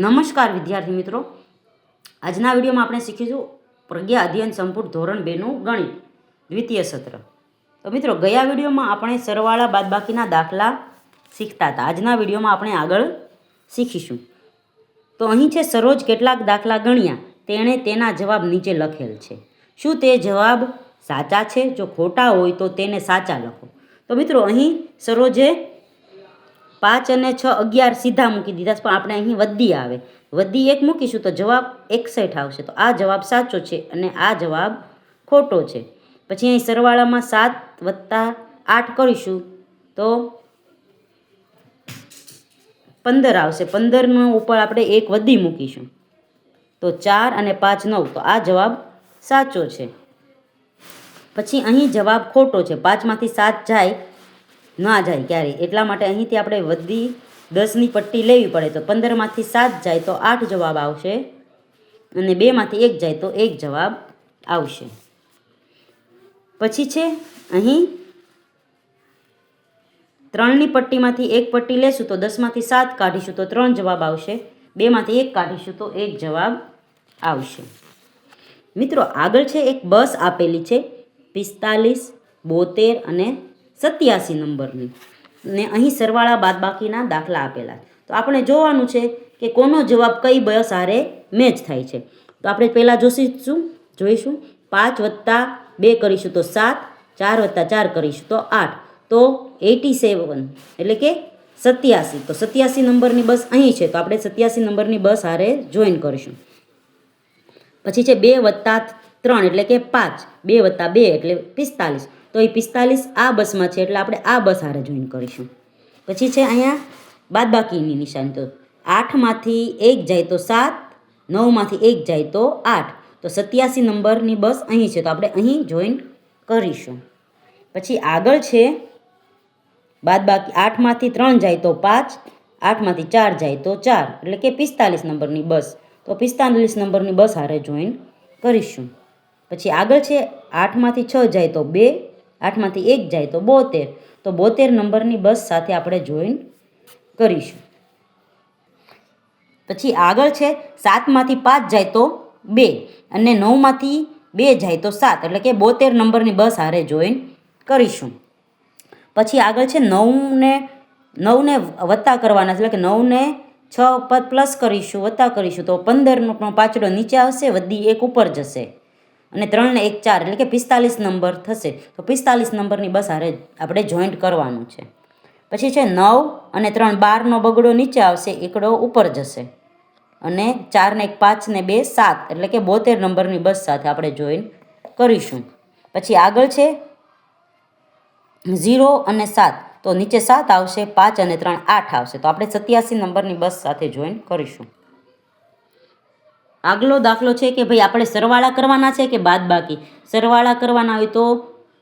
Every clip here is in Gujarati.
નમસ્કાર વિદ્યાર્થી મિત્રો. આજના વિડીયોમાં આપણે શીખીશું પ્રજ્ઞા અધ્યયન સંપૂર્ણ ધોરણ બેનું ગણિત, દ્વિતીય સત્ર. તો મિત્રો, ગયા વિડીયોમાં આપણે સરવાળા બાદબાકીના દાખલા શીખતા હતા. આજના વિડીયોમાં આપણે આગળ શીખીશું. તો અહીં છે, સરોજ કેટલાક દાખલા ગણ્યા. તેણે તેના જવાબ નીચે લખેલ છે. શું તે જવાબ સાચા છે? જો ખોટા હોય તો તેને સાચા લખો. તો મિત્રો, અહીં સરોજે પાંચ અને છ અગિયાર સીધા મૂકી દીધા પણ આપણે અહીં વધી આવે. વધી એક મૂકીશું તો જવાબ એકસઠ આવશે. તો આ જવાબ સાચો છે અને આ જવાબ ખોટો છે. પછી અહીં સરવાળામાં સાત વત્તા આઠ કરીશું તો પંદર આવશે. પંદરનો ઉપર આપણે એક વધી મૂકીશું. તો ચાર અને પાંચ નવ. તો આ જવાબ સાચો છે. પછી અહીં જવાબ ખોટો છે. પાંચમાંથી સાત જાય ના જાય ક્યારેય. એટલા માટે અહીંથી આપણે વધી દસની પટ્ટી લેવી પડે તો પંદરમાંથી સાત જાય તો આઠ જવાબ આવશે અને બેમાંથી એક જાય તો એક જવાબ આવશે. પછી છે અહીં ત્રણની પટ્ટીમાંથી એક પટ્ટી લેશું તો દસમાંથી સાત કાઢીશું તો ત્રણ જવાબ આવશે. બેમાંથી એક કાઢીશું તો એક જવાબ આવશે. મિત્રો આગળ છે એક બસ આપેલી છે પિસ્તાલીસ, બોતેર અને સત્યાસી નંબરની ને અહીં સરવાળા બાદબાકીના દાખલા આપેલા તો આપણે જોવાનું છે કે કોનો જવાબ કઈ બસ હારે મેચ થાય છે. તો આપણે પહેલાં જોઈશું જોઈશું. પાંચ વત્તા બે કરીશું તો સાત, ચાર વત્તા ચાર કરીશું તો આઠ. તો એટી સેવન, એટલે કે સત્યાસી. તો સત્યાસી નંબરની બસ અહીં છે. તો આપણે સત્યાસી નંબરની બસ હારે જોઈન કરીશું. પછી છે બે વત્તા ત્રણ, એટલે કે પાંચ. બે વત્તા બે, એટલે પિસ્તાલીસ. તો એ પિસ્તાલીસ આ બસમાં છે, એટલે આપણે આ બસ હારે જોઈન કરીશું. પછી છે અહીંયા બાદબાકીની નિશાની, તો આઠમાંથી એક જાય તો સાત, નવમાંથી એક જાય તો આઠ. તો સત્યાસી નંબરની બસ અહીં છે, તો આપણે અહીં જોઈન કરીશું. પછી આગળ છે, બાદબાકી આઠમાંથી ત્રણ જાય તો પાંચ, આઠમાંથી ચાર જાય તો ચાર, એટલે કે પિસ્તાલીસ નંબરની બસ. તો પિસ્તાલીસ નંબરની બસ હારે જોઈન કરીશું. પછી આગળ છે, આઠમાંથી છ જાય તો બે આઠમાંથી એક જાય તો બોતેર. તો બોતેર નંબરની બસ સાથે આપણે જોઈન કરીશું. પછી આગળ છે, સાતમાંથી પાંચ જાય તો બે અને નવમાંથી બે જાય તો સાત. એટલે કે બોતેર નંબરની બસ હારે જોઈન કરીશું. પછી આગળ છે, નવને નવને વત્તા કરવાના એટલે કે નવને છ પ્લસ કરીશું, વત્તા કરીશું. તો પંદરનો પાછળ નીચે આવશે, વધી એક ઉપર જશે. અને ત્રણને એક ચાર, એટલે કે પિસ્તાલીસ નંબર થશે. તો પિસ્તાલીસ નંબરની બસ હારે આપણે જોઈન્ટ કરવાનું છે. પછી છે નવ અને ત્રણ, બારનો બગડો નીચે આવશે, એકડો ઉપર જશે. અને ચારને એક, પાંચ ને બે, સાત, એટલે કે બોતેર નંબરની બસ સાથે આપણે જોઈન કરીશું. પછી આગળ છે ઝીરો અને સાત. તો નીચે સાત આવશે, પાંચ અને ત્રણ આઠ આવશે. તો આપણે સત્યાસી નંબરની બસ સાથે જોઈન કરીશું. આગલો દાખલો છે કે ભાઈ આપણે સરવાળા કરવાના છે કે બાદબાકી? સરવાળા કરવાના હોય તો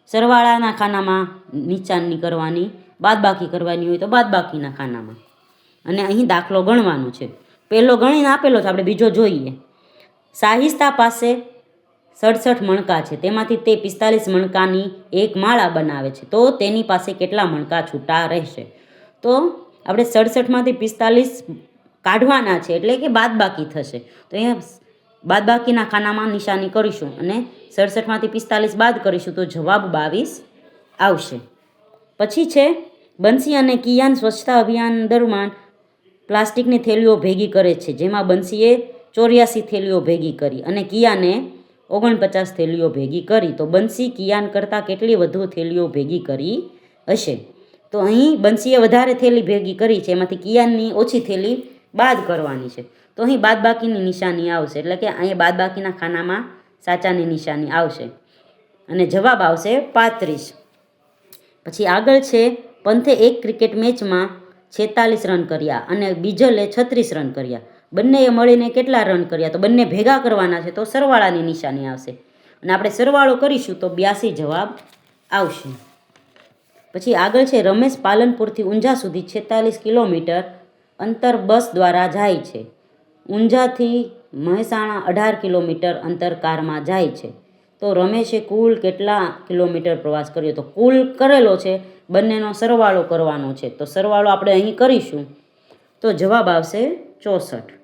સરવાળાના ખાનામાં નીચાણની કરવાની, બાદબાકી કરવાની હોય તો બાદબાકીના ખાનામાં. અને અહીં દાખલો ગણવાનો છે. પહેલો ગણીને આપેલો છે, આપણે બીજો જોઈએ. સાહિસ્તા પાસે સડસઠ મણકા છે, તેમાંથી તે પિસ્તાલીસ મણકાની એક માળા બનાવે છે. તો તેની પાસે કેટલા મણકા છૂટા રહેશે? તો આપણે સડસઠમાંથી પિસ્તાલીસ કાઢવાના છે, એટલે કે બાદબાકી થશે. તો અહીંયા બાદબાકીના ખાનામાં નિશાની કરીશું અને સડસઠમાંથી પિસ્તાલીસ બાદ કરીશું તો જવાબ બાવીસ આવશે. પછી છે, બંસી અને કિયાન સ્વચ્છતા અભિયાન દરમિયાન પ્લાસ્ટિકની થેલીઓ ભેગી કરે છે, જેમાં બંસીએ ચોર્યાસી થેલીઓ ભેગી કરી અને કિયાને ઓગણપચાસ થેલીઓ ભેગી કરી. તો બંસી કિયાન કરતાં કેટલી વધુ થેલીઓ ભેગી કરી હશે? તો અહીં બંસીએ વધારે થેલી ભેગી કરી છે, એમાંથી કિયાનની ઓછી થેલી બાદ કરવાની છે. તો અહીં બાદબાકીની નિશાની આવશે. એટલે કે અહીંયા બાદબાકીના ખાનામાં સાચાની નિશાની આવશે. અને જવાબ આવશે પાંત્રીસ. પછી આગળ છે, પંથે એક ક્રિકેટ મેચમાં છેતાલીસ રન કર્યા અને બીજલે છત્રીસ રન કર્યા. બંનેએ મળીને કેટલા રન કર્યા? તો બંને ભેગા કરવાના છે, તો સરવાળાની નિશાની આવશે. અને આપણે સરવાળો કરીશું તો બ્યાસી જવાબ આવશે. પછી આગળ છે, રમેશ પાલનપુરથી ઊંઝા સુધી છેતાલીસ કિલોમીટર અંતર બસ દ્વારા જાય છે. ઊંઝાથી મહેસાણા અઢાર કિલોમીટર અંતર કારમાં જાય છે. તો રમેશે કુલ કેટલા કિલોમીટર પ્રવાસ કર્યો? તો કુલ કરેલો છે, બંનેનો સરવાળો કરવાનો છે. તો સરવાળો આપણે અહીં કરીશું. તો જવાબ આવશે ચોસઠ.